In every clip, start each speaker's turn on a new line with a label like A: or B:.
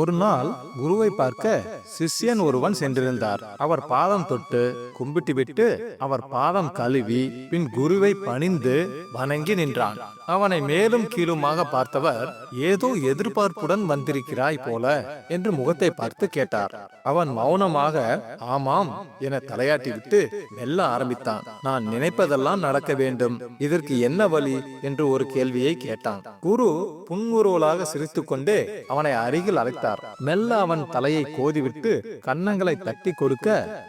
A: ஒரு நாள் குருவை பார்க்க சிஷ்யன் ஒருவன் சென்றிருந்தார். அவர் பாதம் தொட்டு கும்பிட்டு விட்டு அவர் பாதம் கழுவி பின் குருவை பணிந்து வணங்கி நின்றான். அவனை மேலும் கீழுமாக பார்த்தவர் ஏதோ எதிர்பார்ப்புடன் வந்திருக்கிறாய் போல என்று முகத்தை பார்த்து கேட்டார். அவன் மௌனமாக ஆமாம் என தலையாட்டிவிட்டு மெல்ல ஆரம்பித்தான். நான் நினைப்பதெல்லாம் நடக்க வேண்டும். இதற்கு என்ன வழி? என்று ஒரு கேள்வியை கேட்டான். குரு புன்முறுவலாக சிரித்துக்கொண்டே அவனை அருகில் பார்த்தார் மெல்ல அவன் தலையை கோதிவிட்டு கன்னங்களை தட்டி கொடுக்க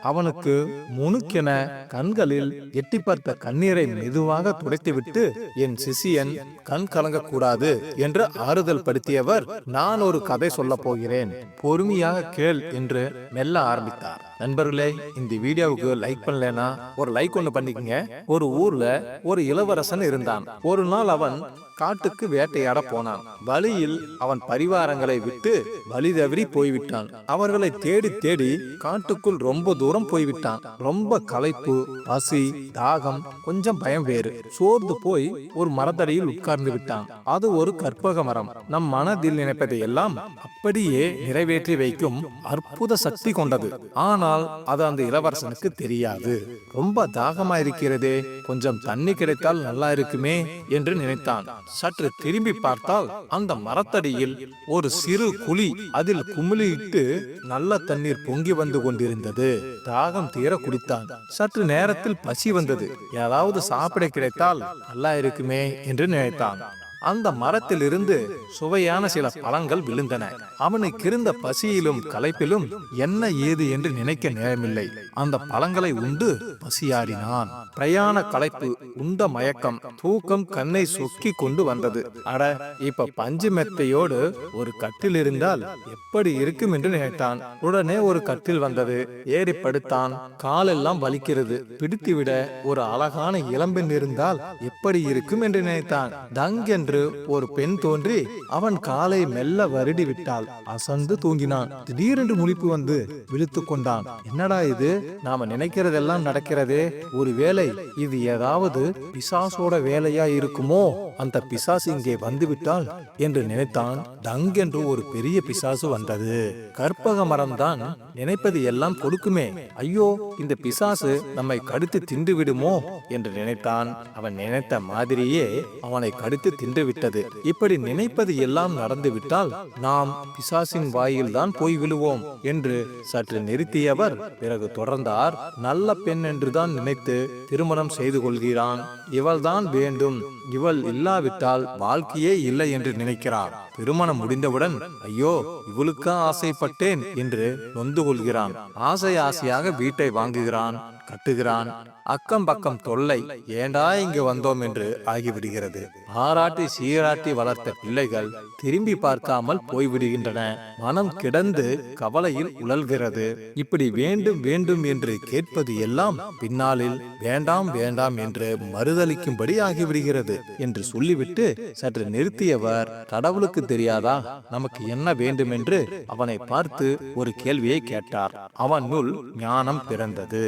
A: அவனுக்கு முணுக்கென கண்களில் எட்டி பார்த்த கண்ணீரை மெதுவாக துடைத்துவிட்டு என் சிசியன் கண் கலங்கக்கூடாது என்று ஆறுதல் படுத்தியவர் நான் ஒரு கதை சொல்ல போகிறேன். பொறுமையாக கேள் என்று மெல்ல ஆரம்பித்தார். நண்பர்களே இந்த வீடியோவுக்கு லைக் பண்ணலனா ஒரு லைக் ஒன்று பண்ணிக்கங்க. ஒரு ஊர்ல ஒரு இளவரசன் இருந்தான். ஒரு நாள் அவன் காட்டுக்கு வேட்டையாட போனான். வழியில் அவன் பரிவாரங்களை விட்டு வழி தவறி போய்விட்டான். அவர்களை தேடி தேடி காட்டுக்குள் ரொம்ப தூரம் போய்விட்டான். ரொம்ப களைப்பு பசி தாகம் கொஞ்சம் பயம் வேறு. சோர்ந்து போய் ஒரு மரத்தடியில் உட்கார்ந்து விட்டான். அது ஒரு கற்பக மரம். நம் மனதில் நினைப்பதை எல்லாம் அப்படியே நிறைவேற்றி வைக்கும் அற்புத சக்தி கொண்டது. ஆனால் அது அந்த இளவரசனுக்கு தெரியாது. ரொம்ப தாகமா இருக்கிறதே கொஞ்சம் தண்ணி கிடைத்தால் நல்லா இருக்குமே என்று நினைத்தான். சற்று திரும்பி பார்த்தால் அந்த மரத்தடியில் ஒரு சிறு குழி அதில் குமிழிட்டு நல்ல தண்ணீர் பொங்கி வந்து கொண்டிருந்தது. தாகம் தீர குடித்தான். சற்று நேரத்தில் பசி வந்தது. ஏதாவது சாப்பிட கிடைத்தால் நல்லா இருக்குமே என்று நினைத்தான். அந்த மரத்திலிருந்து சுவையான சில பழங்கள் விழுந்தன. அவனுக்கு இருந்த பசியிலும் களைப்பிலும் என்ன ஏது என்று நினைக்க நேரமில்லை. அந்த பழங்களை உண்டு பசியாடினான். பிரயாண களைப்பு உண்ட மயக்கம் தூக்கம் கண்ணை சொக்கி கொண்டு வந்தது. அட இப்ப பஞ்சு மெத்தையோடு ஒரு கட்டில் இருந்தால் எப்படி இருக்கும் என்று நினைத்தான். உடனே ஒரு கட்டில் வந்தது. ஏறி படுத்தான். காலெல்லாம் வலிக்கிறது. பிடித்துவிட ஒரு அழகான இளம்பெண் இருந்தால் எப்படி இருக்கும் என்று நினைத்தான். தங் என்று ஒரு பெண் தோன்றி அவன் காலை மெல்ல வருடி விட்டாள் அசந்து தூங்கினான். திடீரென்று முழிப்பு வந்து விழித்து கொண்டான். என்னடா இது? நாம நினைக்கிறதெல்லாம் நடக்கிறதே. ஒருவேளை இது ஏதாவது பிசாசோட வேலையா இருக்குமோ? அந்த பிசாசு இங்கே வந்துவிட்டால் என்று நினைத்தான் டங் என்று ஒரு பெரிய பிசாசு வந்தது. கற்பக மரம்தான் நினைப்பது எல்லாம் கொடுக்குமே. ஐயோ இந்த பிசாசு நம்மை கடித்து தின்று விடுமோ என்று நினைத்தான். அவன் நினைத்த மாதிரியே அவனை கடித்து தின்று விட்டது இப்படி நினைப்பது எல்லாம் நடந்துவிட்டால் நாம் பிசாசின் வாயில் தான் போய் விழுவோம் என்று சற்று நிறுத்தியவர் பிறகு தொடர்ந்தார். நல்ல பெண் என்றுதான் நினைத்து திருமணம் செய்து கொள்கிறான். இவள்தான் வேண்டும். இவள் இல்லாவிட்டால் வாழ்க்கையே இல்லை என்று நினைக்கிறார். திருமணம் முடிந்தவுடன் ஐயோ இவளுக்கா ஆசைப்பட்டேன் என்று நொந்து கொள்கிறான். ஆசை ஆசையாக வீட்டை வாங்குகிறான். கட்டுகிறான். அக்கம் பக்கம் தொல்லை. ஏண்டா இங்கு வந்தோம் என்று ஆகிவிடுகிறது. ஆராட்டி சீராட்டி வளர்த்த பிள்ளைகள் திரும்பி பார்க்காமல் போய்விடுகின்றன. மனம் கிடந்து கவலையில் உழல்கிறது இப்படி வேண்டும் வேண்டும் என்று கேட்பது எல்லாம் பின்னாளில் வேண்டாம் வேண்டாம் என்று மறுதளிக்கும்படி ஆகிவிடுகிறது என்று சொல்லிவிட்டு சற்று நிறுத்தியவர் கடவுளுக்கு தெரியாதா? நமக்கு என்ன வேண்டும் என்று அவனை பார்த்து ஒரு கேள்வியை கேட்டார். அவன் அவனுள் ஞானம் பிறந்தது.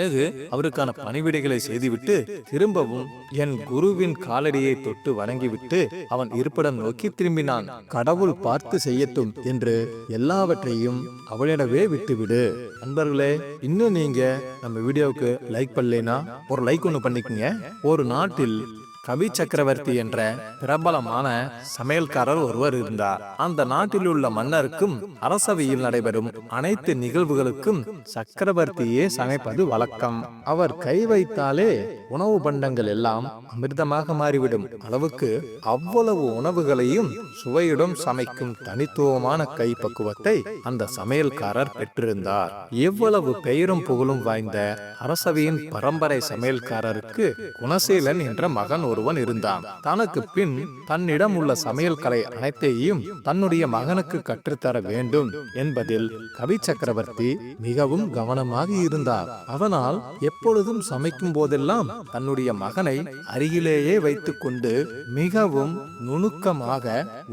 A: பிறகு அவருக்கான பணிவிடைகளை செய்துவிட்டு திரும்பவும் என் குருவின் காலடியை தொட்டு வணங்கிவிட்டு அவன் இருப்பிடம் நோக்கி திரும்பினான். கடவுள் பார்த்து செய்யட்டும் என்று எல்லாவற்றையும் அவளிடவே விட்டுவிடு. நண்பர்களே இன்னும் நீங்க நம்ம வீடியோவுக்கு லைக் பண்ணலைன்னா ஒரு லைக் ஒன்று பண்ணிக்கங்க. ஒரு நாட்டில் கவி சக்கரவர்த்தி என்ற பிரபலமான சமையல்காரர் ஒருவர் இருந்தார். அந்த நாட்டில் உள்ள மன்னருக்கும் அரசவையில் நடைபெறும் அனைத்து நிகழ்வுகளுக்கும் சக்கரவர்த்தியே சமைப்பது வழக்கம். அவர் கை வைத்தாலே உணவு பண்டங்கள் எல்லாம் அமிர்தமாக மாறிவிடும். அளவுக்கு அவ்வளவு உணவுகளையும் சுவையுடன் சமைக்கும் தனித்துவமான கை பக்குவத்தை அந்த சமையல்காரர் பெற்றிருந்தார். எவ்வளவு பெயரும் புகழும் வாய்ந்த அரசவையின் பரம்பரை சமையல்காரருக்கு குணசீலன் என்ற மகன் ஒருவன் இருந்தான். தனக்கு பின் தன்னிடம் உள்ள சமையல் கலை அனைத்தையும் தன்னுடைய மகனுக்கு கற்றுத்தர வேண்டும் என்பதில் கவி சக்கரவர்த்தி மிகவும் கவனமாக இருந்தார். அவனால் எப்பொழுதும் சமைக்கும் போதெல்லாம் தன்னுடைய மகனை அருகிலேயே வைத்துக் கொண்டு மிகவும் நுணுக்கமாக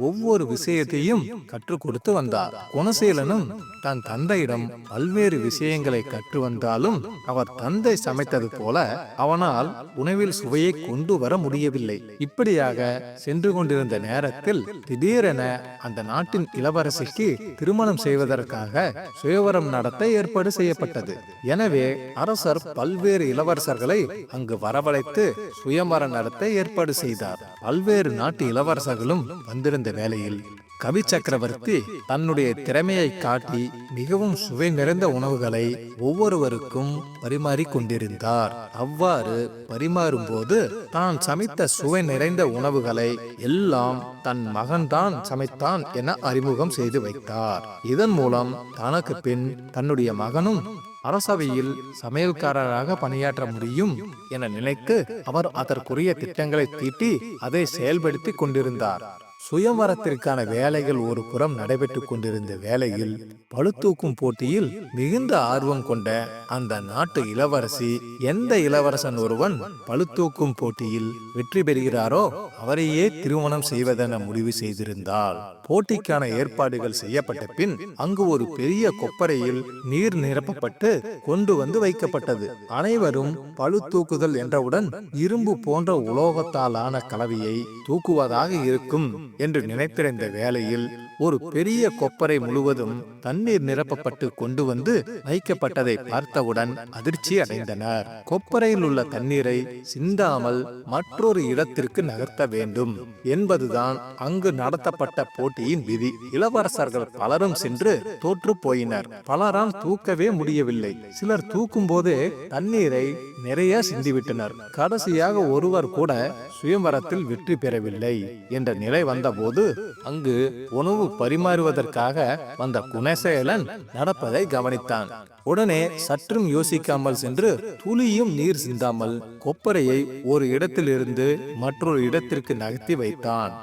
A: ஒவ்வொரு விஷயத்தையும் கற்றுக் கொடுத்து வந்தார். குணசீலனும் தன் தந்தையிடம் பல்வேறு விஷயங்களை கற்று வந்தாலும் அவர் தந்தை சமைத்தது போல அவனால் உணவில் சுவையை கொண்டு வர முடியவில்லை. இப்படியாக சென்று கொண்டிருந்த நேரத்தில் திடீரென அந்த நாட்டின் இளவரசிக்கு திருமணம் செய்வதற்காக சுயவரம் நடத்த ஏற்பாடு செய்யப்பட்டது. எனவே அரசர் பல்வேறு இளவரசர்களை அங்கு வரவழைத்து சுயவரம் நடத்த ஏற்பாடு செய்தார். பல்வேறு நாட்டு இளவரசர்களும் வந்திருந்த வேளையில் கவி சக்கரவர்த்தி தன்னுடைய திறமையை காட்டி மிகவும் சுவை நிறைந்த உணவுகளை ஒவ்வொருவருக்கும் பரிமாறிக் கொண்டிருந்தார் அவ்வாறு பரிமாறும்போது தான் சமைத்த சுவை நிறைந்த உணவுகளை எல்லாம் தன் மகன்தான் சமைத்தான் என அறிமுகம் செய்து வைத்தார். இதன் மூலம் தனக்கு பின் தன்னுடைய மகனும் அரசவையில் சமையல்காரராக பணியாற்ற முடியும் என நினைத்து அவர் அதற்குரிய திட்டங்களை தீட்டி அதை செயல்படுத்தி கொண்டிருந்தார். சுயம்வரத்திற்கான வேலைகள் ஒரு புறம் நடைபெற்றுக் கொண்டிருந்த வேளையில் பழுத்தூக்கும் போட்டியில் மிகுந்த ஆர்வம் கொண்ட அந்த நாட்டு இளவரசி எந்த இளவரசன் ஒருவன் பழுத்தூக்கும் போட்டியில் வெற்றி பெறுகிறாரோ அவரையே திருமணம் செய்வதென முடிவு செய்திருந்தாள். போட்டிக்கான ஏற்பாடுகள் செய்யப்பட்ட பின் அங்கு ஒரு பெரிய கொப்பரையில் நீர் நிரப்பப்பட்டு கொண்டு வந்து வைக்கப்பட்டது. அனைவரும் பழு தூக்குதல் என்றவுடன் இரும்பு போன்ற உலோகத்தாலான கலவையை தூக்குவதாக இருக்கும். என்று நினைத்திருந்த வேளையில் ஒரு பெரிய கொப்பரை முழுவதும் தண்ணீர் நிரப்பப்பட்டு கொண்டு வந்து வைக்கப்பட்டதை பார்த்தவுடன் அதிர்ச்சி அடைந்தனர். கொப்பரையில் உள்ள தண்ணீரை சிந்தாமல் மற்றொரு இடத்திற்கு நகர்த்த வேண்டும் என்பதுதான் அங்கு நடத்தப்பட்ட போட்டியின் விதி. இளவரசர்கள் பலரும் சென்று தோற்று போயினர் பலரால் தூக்கவே முடியவில்லை. சிலர் தூக்கும் போதே தண்ணீரை நிறைய சிந்திவிட்டனர். கடைசியாக ஒருவர் கூட சுயம்பரத்தில் வெற்றி பெறவில்லை என்ற நிலை வந்தபோது அங்கு உணவு பரிமாறுவதற்காக வந்த குணசேலன் நடப்பதை கவனித்தான். உடனே சற்றும் யோசிக்காமல் சென்று துளியும் நீர் சிந்தாமல் கொப்பரையை ஒரு இடத்திலிருந்து மற்றொரு இடத்திற்கு நகர்த்தி வைத்தான்.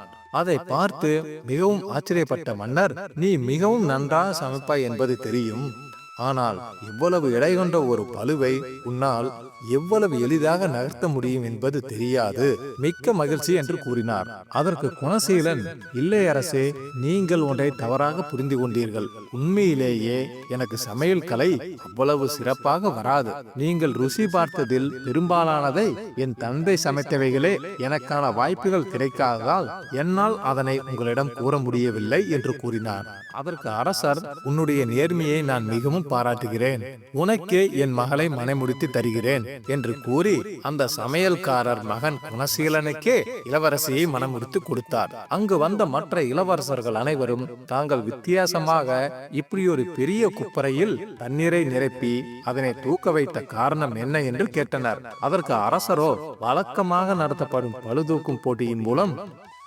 A: அதை பார்த்து மிகவும் ஆச்சரியப்பட்ட மன்னர் நீ மிகவும் நன்றாக சமைப்பாய் என்பது தெரியும். ஆனால் இவ்வளவு எடை கொண்ட ஒரு பழுவை உன்னால் எவ்வளவு எளிதாக நகர்த்த முடியும் என்பது தெரியாது. மிக்க மகிழ்ச்சி என்று கூறினார். அதற்கு குணசீலன் இல்லை அரசே நீங்கள் ஒன்றை தவறாக புரிந்து கொண்டீர்கள். உண்மையிலேயே எனக்கு சமையல் கலை அவ்வளவு சிறப்பாக வராது. நீங்கள் ருசி பார்த்ததில் பெரும்பாலானதை என் தந்தை சமைத்தவைகளே எனக்கான வாய்ப்புகள் கிடைக்காததால் என்னால் அதனை உங்களிடம் கூற முடியவில்லை என்று கூறினார். அதற்கு அரசர் உன்னுடைய நேர்மையை நான் மிகவும் பாராட்டுகிறேன். உனக்கே என் மகளை மனைமுடித்து தருகிறேன் என்று கூறி அந்த சமையல்காரர் மகன் குணசீலனுக்கே இளவரசியை மனமுடித்து கொடுத்தார். அங்கு வந்த மற்ற இளவரசர்கள் அனைவரும் தாங்கள் வித்தியாசமாக இப்படி ஒரு பெரிய குப்பரையில் தண்ணீரை நிரப்பி அதனை தூக்க வைத்த காரணம் என்ன என்று கேட்டனர். அதற்கு அரசரோ வழக்கமாக நடத்தப்படும் பழுதூக்கும் போட்டியின் மூலம்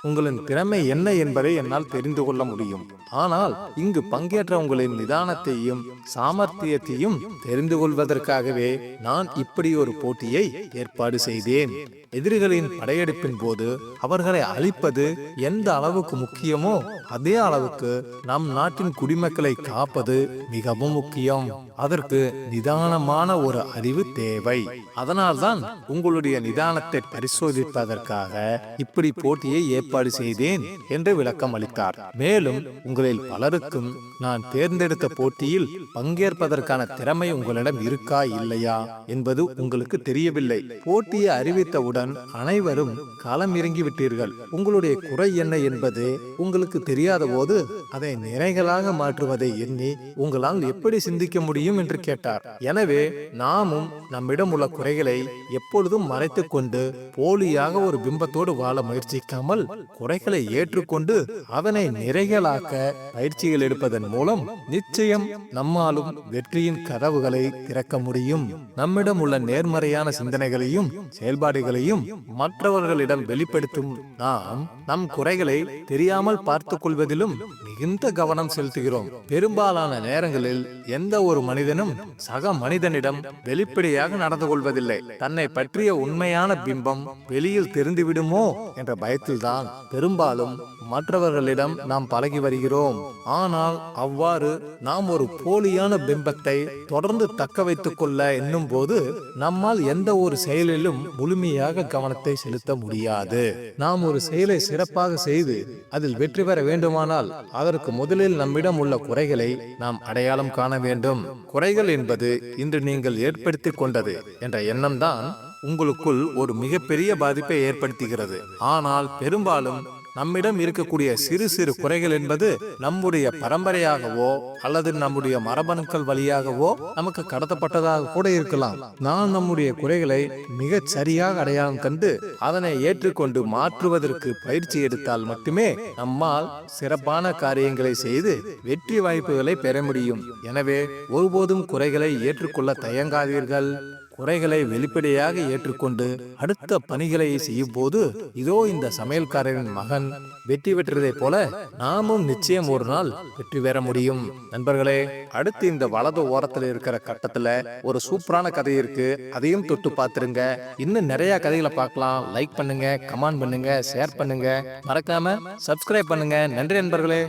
A: உங்களின் திறமை என்ன என்பதை என்னால் தெரிந்து கொள்ள முடியும். ஆனால் இங்கு பங்கேற்ற உங்களின் நிதானத்தையும் சாமர்த்தியத்தையும் தெரிந்து கொள்வதற்காகவே நான் இப்படி ஒரு போட்டியை ஏற்பாடு செய்தேன். எதிரிகளின் படையெடுப்பின் போது அவர்களை அழிப்பது எந்த அளவுக்கு முக்கியமோ அதே அளவுக்கு நம் நாட்டின் குடிமக்களை காப்பது மிகவும் முக்கியம். அதற்கு நிதானமான ஒரு அறிவு தேவை. அதனால்தான் உங்களுடைய நிதானத்தை பரிசோதிப்பதற்காக இப்படி போட்டியை ஏற்பாடு செய்தேன் என்று விளக்கம் அளித்தார். மேலும் உங்களில் பலருக்கும் நான் தேர்ந்தெடுத்த போட்டியில் பங்கேற்பதற்கான திறமை உங்களிடம் இருக்கா இல்லையா என்பது உங்களுக்கு தெரியவில்லை. போட்டியை அறிவித்தவுடன் அனைவரும் களம் இறங்கிவிட்டீர்கள் உங்களுடைய குறை என்ன என்பது உங்களுக்கு தெரியாத போது அதை நிறைகளாக மாற்றுவதை எண்ணி உங்களால் எப்படி சிந்திக்க முடியும் என்று கேட்டார். எனவே நாமும் நம்மிடம் உள்ள குறைகளை எப்பொழுதும் மறைத்துக் கொண்டு போலியாக ஒரு பிம்பத்தோடு வாழ முயற்சிக்காமல் குறைகளை ஏற்றுக்கொண்டு அதனை நிறைகளாக்க பயிற்சிகள் எடுப்பதன் மூலம் நிச்சயம் நம்மாலும் வெற்றியின் கதவுகளை திறக்க முடியும். நம்மிடம் உள்ள நேர்மறையான சிந்தனைகளையும் செயல்பாடுகளையும் மற்றவர்களிடம் வெளிப்படுத்தும் நாம் நம் குறைகளை தெரியாமல் பார்த்துக் கொள்வதிலும் மிகுந்த கவனம் செலுத்துகிறோம். பெரும்பாலான நேரங்களில் எந்த ஒரு மனிதனும் சக மனிதனிடம் வெளிப்படையாக நடந்து கொள்வதில்லை. தன்னை பற்றிய உண்மையான பிம்பம் வெளியில் தெரிந்துவிடுமோ என்ற பயத்தில்தான் பெரும்பாலும் மற்றவர்களிடம் நாம் பழகி வருகிறோம். ஆனால் அவ்வாறு நாம் ஒரு போலியான பிம்பத்தை தொடர்ந்து தக்க வைத்துக் கொள்ள என்னும் போது நம்மால் எந்த ஒரு செயலிலும் முழுமையாக கவனத்தை செலுத்த முடியாது. நாம் ஒரு செயலை சிறப்பாக செய்து அதில் வெற்றி பெற வேண்டுமானால் அதற்கு முதலில் நம்மிடம் உள்ள குறைகளை நாம் அடையாளம் காண வேண்டும். குறைகள் என்பது இன்று நீங்கள் ஏற்படுத்திக் கொண்டது என்ற எண்ணம்தான் உங்களுக்குள் ஒரு மிகப்பெரிய பாதிப்பை ஏற்படுத்துகிறது. ஆனால் பெரும்பாலும் நம்மிடம் இருக்கக்கூடிய சிறு சிறு குறைகள் என்பது நம்முடைய பரம்பரையாகவோ அல்லது நம்முடைய மரபணுக்கள் வழியாகவோ நமக்கு கடத்தப்பட்டதாக கூட இருக்கலாம். நாம் நம்முடைய குறைகளை மிகச் சரியாக அடையாளம் கண்டு அதனை ஏற்றுக்கொண்டு மாற்றுவதற்கு பயிற்சி எடுத்தால் மட்டுமே நம்மால் சிறப்பான காரியங்களை செய்து வெற்றி வாய்ப்புகளை பெற முடியும். எனவே ஒருபோதும் குறைகளை ஏற்றுக்கொள்ள தயங்காதீர்கள். குறைகளை வெளிப்படையாக ஏற்றுக்கொண்டு அடுத்த பணிகளை செய்யும் போது இதோ இந்த சமையல்காரரின் மகன் வெற்றி பெற்றதைப் போல நாமும் நிச்சயம் ஒரு நாள் வெற்றி பெற முடியும். நண்பர்களே அடுத்து இந்த வலது ஓரத்தில் இருக்கிற கட்டத்துல ஒரு சூப்பரான கதை இருக்கு. அதையும் தொட்டு பார்த்துருங்க. இன்னும் நிறைய கதைகளை பார்க்கலாம். லைக் பண்ணுங்க கமெண்ட் பண்ணுங்க ஷேர் பண்ணுங்க. மறக்காம சப்ஸ்கிரைப் பண்ணுங்க. நன்றி நண்பர்களே.